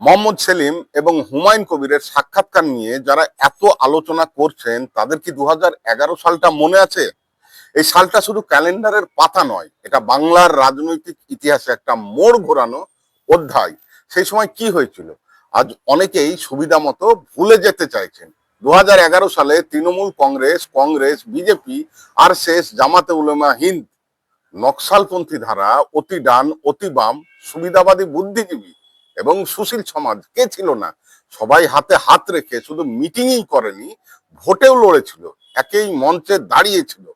মোহাম্মদ সেলিম এবং হুমায়ুন কবিরের সাক্ষাৎকার নিয়ে যারা এত আলোচনা করছেন, তাদের কি দু হাজার এগারো সালটা মনে আছে? এই সালটা শুধু ক্যালেন্ডারের পাতা নয়, এটা বাংলার রাজনৈতিক ইতিহাসে একটা মোড় ঘোরানো অধ্যায়। সেই সময় কি হয়েছিল? আজ অনেকেই সুবিধা মতো ভুলে যেতে চাইছেন। দু হাজার এগারো সালে তৃণমূল কংগ্রেস কংগ্রেস, বিজেপি, আর শেষ জামাতে উলেমা হিন্দ। নকশালপন্থী ধারা, অতি ডান, অতি বাম, সুবিধাবাদী বুদ্ধিজীবী এবং সুশীল সমাজ, কে ছিল না, সবাই হাতে হাত রেখে শুধু মিটিংই করেনি, ভোটেও লড়েছিল, একই মঞ্চে দাঁড়িয়েছিল,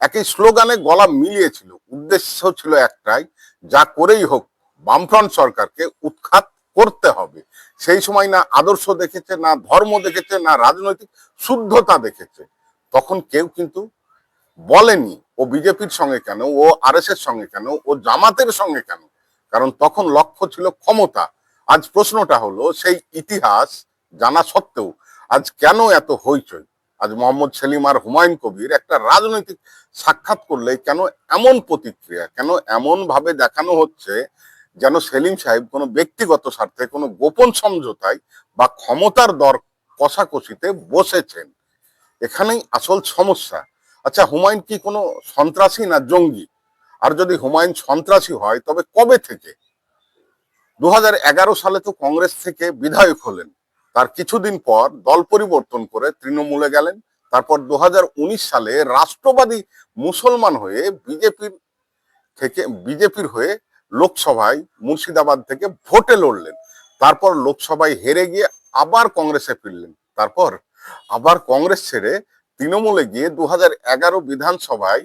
একই স্লোগানে গলা মিলিয়েছিল। উদ্দেশ্য ছিল একটাই, যা করেই হোক, বামফ্রন্ট সরকারকে উৎখাত করতে হবে। সেই সময় না আদর্শ দেখেছে, না ধর্ম দেখেছে, না রাজনৈতিক শুদ্ধতা দেখেছে। তখন কেউ কিন্তু বলেনি, ও বিজেপির সঙ্গে কেন, ও আর সঙ্গে কেন, ও জামাতের সঙ্গে কেন? কারণ তখন লক্ষ্য ছিল ক্ষমতা আজ প্রশ্নটা হলো, সেই ইতিহাস জানা সত্ত্বেও আজ কেন এত হইচই? আজ মোহাম্মদ সেলিম আর হুমায়ুন কবির একটা রাজনৈতিক সাক্ষাৎ করলে কেন এমন প্রতিক্রিয়া, কেন এমন ভাবে দেখানো হচ্ছে যেন সেলিম সাহেব কোনো ব্যক্তিগত স্বার্থে, কোনো গোপন সমঝোতায় বা ক্ষমতার দর কষাকষিতে বসেছেন? এখানেই আসল সমস্যা। আচ্ছা হুমায়ুন কি কোনো সন্ত্রাসী না জঙ্গি? আর যদি হুমায়ুন সন্ত্রাসী হয়, তবে কবে থেকে? দু হাজার এগারো সালে তো কংগ্রেস থেকে বিধায়ক হলেন। তার কিছুদিন পর দল পরিবর্তন করে তৃণমূলে গেলেন। তারপর দু হাজার উনিশ সালে রাষ্ট্রবাদী মুসলমান হয়ে বিজেপির থেকে, বিজেপির হয়ে লোকসভায় মুর্শিদাবাদ থেকে ভোটে লড়লেন। তারপর লোকসভায় হেরে গিয়ে আবার কংগ্রেসে ফিরলেন। তারপর আবার কংগ্রেস ছেড়ে তৃণমূলে গিয়ে দু হাজার এগারো বিধানসভায়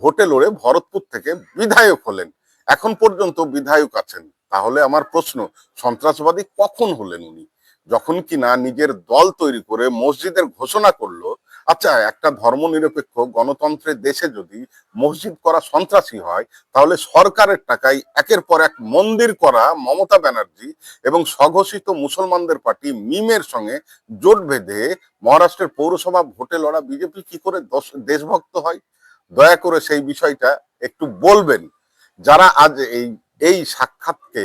ভোটে লড়ে ভরতপুর থেকে বিধায়ক হলেন। এখন পর্যন্ত বিধায়ক আছেন। তাহলে আমার প্রশ্ন, সন্ত্রাসবাদী কখন হলেন উনি? যখন কিনা নিজের দল তৈরি করে মসজিদের ঘোষণা করল আচ্ছা একটা ধর্মনিরপেক্ষ গণতন্ত্রের দেশে যদি মসজিদ করা সন্ত্রাসী হয়, তাহলে সরকারের টাকায় একের পর এক মন্দির করা মমতা ব্যানার্জি এবং স্বঘোষিত মুসলমানদের পার্টি মিমের সঙ্গে জোট বেঁধে মহারাষ্ট্রের পৌরসভা ভোটে লড়া বিজেপি কি করে দশ- দেশভক্ত হয়? দয়া করে সেই বিষয়টা একটু বলবেন। যারা আজ এই এই সাক্ষাৎকে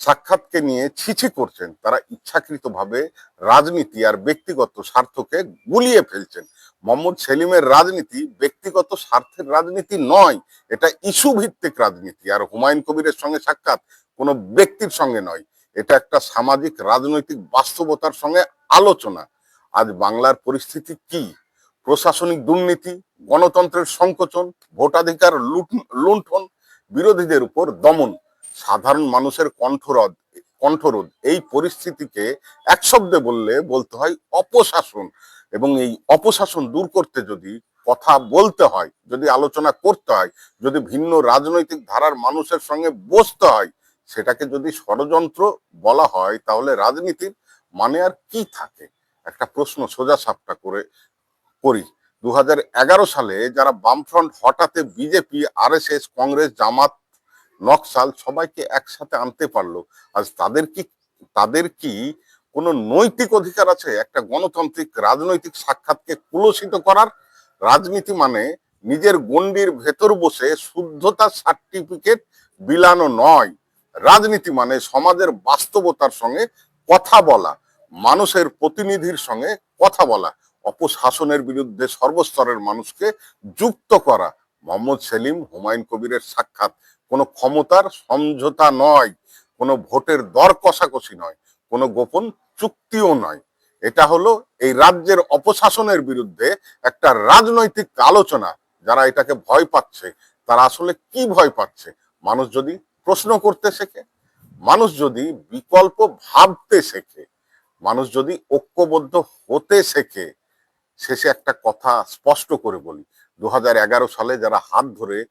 সাক্ষাৎকে নিয়ে ছিছি করছেন। তারা ইচ্ছাকৃতভাবে রাজনীতি আর ব্যক্তিগত স্বার্থকে গুলিয়ে ফেলছেন। মোহাম্মদ সেলিমের রাজনীতি ব্যক্তিগত স্বার্থের রাজনীতি নয়, এটা ইস্যু ভিত্তিক রাজনীতি। আর হুমায়ুন কবিরের সঙ্গে সাক্ষাৎ কোনো ব্যক্তির সঙ্গে নয়। এটা একটা সামাজিক, রাজনৈতিক বাস্তবতার সঙ্গে আলোচনা। আজ বাংলার পরিস্থিতি কি? প্রশাসনিক দুর্নীতি, গণতন্ত্রের সংকোচন, ভোটাধিকার লুণ্ঠন বিরোধীদের উপর দমন। সাধারণ মানুষের কণ্ঠরোধ কণ্ঠরোধ, এই পরিস্থিতিকে এক শব্দে বললে, বলতে হয় অপশাসন। এবং এই অপশাসন দূর করতে যদি কথা বলতে হয়, যদি আলোচনা করতে হয়, যদি ভিন্ন রাজনৈতিক ধারার মানুষের সঙ্গে বসতে হয়, সেটাকে যদি ষড়যন্ত্র বলা হয়, তাহলে রাজনীতির মানে আর কি থাকে? একটা প্রশ্ন সোজা সাপটা করে করি। দু হাজার এগারো সালে যারা বামফ্রন্ট হঠাতে বিজেপি, আরএসএস, কংগ্রেস, জামাত, নকশাল সবাইকে একসাথে আনতে পারল। আজ তাদের কি তাদের কি কোনো নৈতিক অধিকার আছে? একটা গণতান্ত্রিক রাজনৈতিক সাক্ষাৎকে কুলসিত করার রাজনীতি মানে নিজের গণ্ডির ভেতর বসে শুদ্ধতার সার্টিফিকেট বিলানো নয়। রাজনীতি মানে সমাজের বাস্তবতার সঙ্গে কথা বলা, মানুষের প্রতিনিধির সঙ্গে কথা বলা। অপশাসনের বিরুদ্ধে সর্বস্তরের মানুষকে যুক্ত করা। মোহাম্মদ সেলিম হুমায়ুন কবিরের সাক্ষাৎ। কোনো ক্ষমতার সমঝোতা নয়, কোনো ভোটের দর কষাকষি নয়, কোনো গোপন চুক্তিও নয়। এটা হলো এই রাজ্যের অপশাসনের বিরুদ্ধে একটা রাজনৈতিক আলোচনা। যারা এটাকে ভয় পাচ্ছে, তারা আসলে কি ভয় পাচ্ছে? মানুষ যদি প্রশ্ন করতে শেখে, মানুষ যদি বিকল্প ভাবতে শেখে, মানুষ যদি ঐক্যবদ্ধ হতে শেখে শেষে একটা কথা স্পষ্ট করে বলি। দু হাজার এগারো সালে যারা হাত ধরে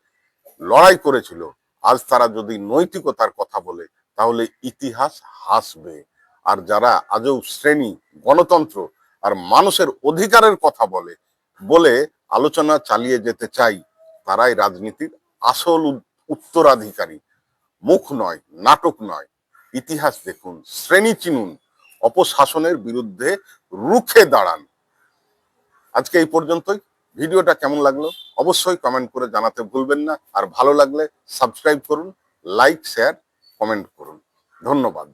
লড়াই করেছিল, আজ তারা যদি নৈতিকতার কথা বলে, তাহলে ইতিহাস হাসবে। আর যারা আজও শ্রেণি, গণতন্ত্র আর মানুষের অধিকারের কথা বলে বলে আলোচনা চালিয়ে যেতে চাই, তারাই রাজনীতির আসল উত্তরাধিকারী। মুখ নয়, নাটক নয়। ইতিহাস দেখুন, শ্রেণি চিনুন, অপশাসনের বিরুদ্ধে রুখে দাঁড়ান। আজকে এই পর্যন্তই। ভিডিওটা কেমন লাগল অবশ্যই কমেন্ট করে জানাতে ভুলবেন না। আর ভালো লাগলে সাবস্ক্রাইব করুন লাইক শেয়ার কমেন্ট করুন। ধন্যবাদ।